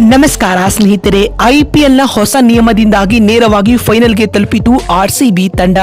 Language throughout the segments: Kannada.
ನಮಸ್ಕಾರ, ಸ್ನೇಹಿತರೆ. ಐಪಿಎಲ್ನ ಹೊಸ ನಿಯಮದಿಂದಾಗಿ ನೇರವಾಗಿ ಫೈನಲ್ಗೆ ತಲುಪಿತು ಆರ್ಸಿಬಿ ತಂಡ.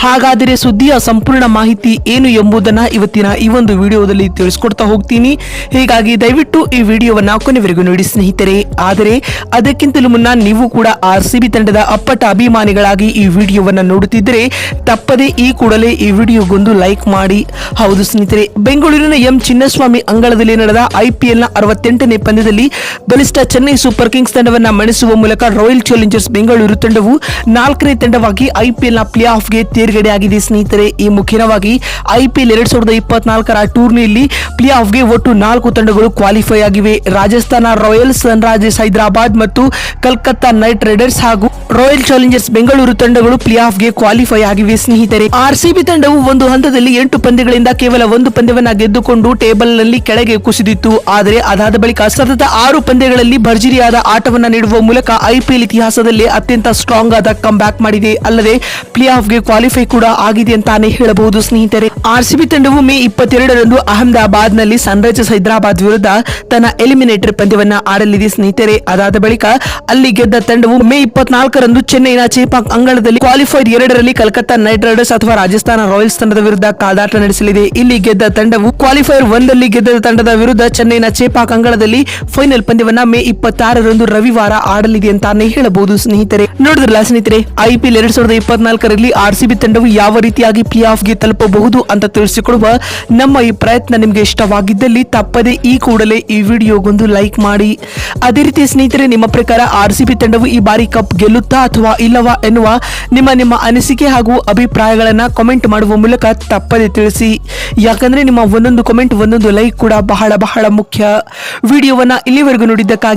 ಹಾಗಾದರೆ ಸುದ್ದಿಯ ಸಂಪೂರ್ಣ ಮಾಹಿತಿ ಏನು ಎಂಬುದನ್ನು ಇವತ್ತಿನ ಈ ಒಂದು ವಿಡಿಯೋದಲ್ಲಿ ತಿಳಿಸ್ಕೊಡ್ತಾ ಹೋಗ್ತೀನಿ. ಹೀಗಾಗಿ ದಯವಿಟ್ಟು ಈ ವಿಡಿಯೋವನ್ನು ಕೊನೆವರೆಗೂ ನೋಡಿ, ಸ್ನೇಹಿತರೆ. ಆದರೆ, ಅದಕ್ಕಿಂತಲೂ ಮುನ್ನ ನೀವು ಕೂಡ ಆರ್ಸಿಬಿ ತಂಡದ ಅಪ್ಪಟ ಅಭಿಮಾನಿಗಳಾಗಿ ಈ ವಿಡಿಯೋವನ್ನು ನೋಡುತ್ತಿದ್ದರೆ, ತಪ್ಪದೆ ಈ ಕೂಡಲೇ ಈ ವಿಡಿಯೋಗೊಂದು ಲೈಕ್ ಮಾಡಿ. ಹೌದು, ಸ್ನೇಹಿತರೆ. ಬೆಂಗಳೂರಿನ ಎಂ ಚಿನ್ನಸ್ವಾಮಿ ಅಂಗಳದಲ್ಲಿ ನಡೆದ ಐಪಿಎಲ್ನ ಅರವತ್ತೆಂಟನೇ ಪಂದ್ಯದಲ್ಲಿ ಬಲಿಷ್ಠ ಚೆನ್ನೈ ಸೂಪರ್ ಕಿಂಗ್ಸ್ ತಂಡವನ್ನ ಮಣಿಸುವ ಮೂಲಕ ರಾಯಲ್ ಚಾಲೆಂಜರ್ಸ್ ಬೆಂಗಳೂರು ತಂಡವು ನಾಲ್ಕನೇ ತಂಡವಾಗಿ ಐಪಿಎಲ್ನ ಪ್ಲೇ ಆಫ್ಗೆ ತೇರ್ಗಡೆಯಾಗಿದೆ. ಸ್ನೇಹಿತರೆ, ಈ ಮುಖ್ಯವಾಗಿ ಐಪಿಎಲ್ ಎರಡ್ ಸಾವಿರದ ಇಪ್ಪತ್ನಾಲ್ಕರ ಟೂರ್ನಿಯಲ್ಲಿ ಪ್ಲೇ ಆಫ್ಗೆ ಒಟ್ಟು ನಾಲ್ಕು ತಂಡಗಳು ಕ್ವಾಲಿಫೈ ಆಗಿವೆ. ರಾಜಸ್ಥಾನ ರಾಯಲ್ಸ್, ಸನ್ರೈಸರ್ಸ್ ಹೈದರಾಬಾದ್ ಮತ್ತು ಕಲ್ಕತ್ತಾ ನೈಟ್ ರೈಡರ್ಸ್ ಹಾಗೂ ರಾಯಲ್ ಚಾಲೆಂಜರ್ಸ್ ಬೆಂಗಳೂರು ತಂಡಗಳು ಪ್ಲೇ ಆಫ್ಗೆ ಕ್ವಾಲಿಫೈ ಆಗಿವೆ. ಸ್ನೇಹಿತರೆ ಆರ್ಸಿಬಿ ತಂಡವು ಒಂದು ಹಂತದಲ್ಲಿ ಎಂಟು ಪಂದ್ಯಗಳಿಂದ ಕೇವಲ ಒಂದು ಪಂದ್ಯವನ್ನ ಗೆದ್ದುಕೊಂಡು ಟೇಬಲ್ನಲ್ಲಿ ಕೆಳಗೆ ಕುಸಿದಿತ್ತು. ಆದರೆ, ಅದಾದ ಬಳಿಕ ಸತತ ಆರು ಪಂದ್ಯಗಳಲ್ಲಿ ಭರ್ಜರಿಯಾದ ಆಟವನ್ನ ನೀಡುವ ಮೂಲಕ ಐಪಿಎಲ್ ಇತಿಹಾಸದಲ್ಲಿ ಅತ್ಯಂತ ಸ್ಟ್ರಾಂಗ್ ಆದ ಕಮ್ ಬ್ಯಾಕ್ ಮಾಡಿದೆ. ಅಲ್ಲದೆ ಪ್ಲೇ ಆಫ್ಗೆ ಕ್ವಾಲಿಫೈ ಕೂಡ ಆಗಿದೆ ಅಂತಾನೆ ಹೇಳಬಹುದು ಸ್ನೇಹಿತರೆ. ಆರ್ಸಿಬಿ ತಂಡವು ಮೇ ಇಪ್ಪತ್ತೆರಡರಂದು ಅಹಮದಾಬಾದ್ನಲ್ಲಿ ಸನ್ರೈಸರ್ಸ್ ಹೈದರಾಬಾದ್ ವಿರುದ್ಧ ತನ್ನ ಎಲಿಮಿನೇಟರ್ ಪಂದ್ಯವನ್ನ ಆಡಲಿದೆ ಸ್ನೇಹಿತರೆ. ಅದಾದ ಬಳಿಕ ಅಲ್ಲಿ ಗೆದ್ದ ತಂಡವು ಮೇ ಇಪ್ಪತ್ನಾಲ್ಕರಂದು ಚೆನ್ನೈನ ಚೇಪಾಕ್ ಅಂಗಳದಲ್ಲಿ ಕ್ವಾಲಿಫೈಡ್ ಎರಡರಲ್ಲಿ ಕಲ್ಕತ್ತಾ ನೈಟ್ ರೈಡರ್ಸ್ ಅಥವಾ ರಾಜಸ್ಥಾನ ರಾಯಲ್ಸ್ ತಂಡದ ವಿರುದ್ಧ ಕಾದಾಟ ನಡೆಸಲಿದೆ. ಇಲ್ಲಿ ಗೆದ್ದ ತಂಡವು ಕ್ವಾಲಿಫೈರ್ ಒಂದಲ್ಲಿ ಗೆದ್ದ ತಂಡದ ವಿರುದ್ಧ ಚೆನ್ನೈನ ಚೇಪಾಕ್ ಅಂಗಳದಲ್ಲಿ ಫೈನಲ್ ಪಂದ್ಯವನ್ನ ಮೇ ಇಪ್ಪತ್ತಾರರಂದು ರವಿವಾರ ಆಡಲಿದೆ ಅಂತಾನೆ ಹೇಳಬಹುದು, ಸ್ನೇಹಿತರೆ. ನೋಡಿದ್ರಲ್ಲ ಸ್ನೇಹಿತರೆ ಐಪಿಎಲ್ ಎರಡ್ ಸಾವಿರದ ಇಪ್ಪತ್ನಾಲ್ಕರಲ್ಲಿ ಆರ್ಸಿಬಿ ತಂಡವು ಯಾವ ರೀತಿಯಾಗಿ ಪ್ಲೇ ಆಫ್ಗೆ ತಲುಪಬಹುದು ಅಂತ ತಿಳಿಸಿಕೊಡುವ ನಮ್ಮ ಈ ಪ್ರಯತ್ನ ನಿಮಗೆ ಇಷ್ಟವಾಗಿದ್ದಲ್ಲಿ ತಪ್ಪದೆ ಈ ಕೂಡಲೇ ಈ ವಿಡಿಯೋಗೊಂದು ಲೈಕ್ ಮಾಡಿ. ಅದೇ ರೀತಿ ಸ್ನೇಹಿತರೆ, ನಿಮ್ಮ ಪ್ರಕಾರ ಆರ್ಸಿಬಿ ತಂಡವು ಈ ಬಾರಿ ಕಪ್ ಗೆಲ್ಲುತ್ತಾ ಅಥವಾ ಇಲ್ಲವಾ ಎನ್ನುವ ನಿಮ್ಮ ನಿಮ್ಮ ಅನಿಸಿಕೆ ಹಾಗೂ ಅಭಿಪ್ರಾಯಗಳನ್ನ ಕಾಮೆಂಟ್ ಮಾಡುವ ಮೂಲಕ ತಪ್ಪದೆ ತಿಳಿಸಿ. ಯಾಕಂದ್ರೆ ನಿಮ್ಮ ಒಂದೊಂದು ಕಮೆಂಟ್ ಒಂದೊಂದು ಲೈಕ್ ಕೂಡ ಬಹಳ ಬಹಳ ಮುಖ್ಯ. ವಿಡಿಯೋವನ್ನ ಇಲ್ಲಿವರೆಗೂ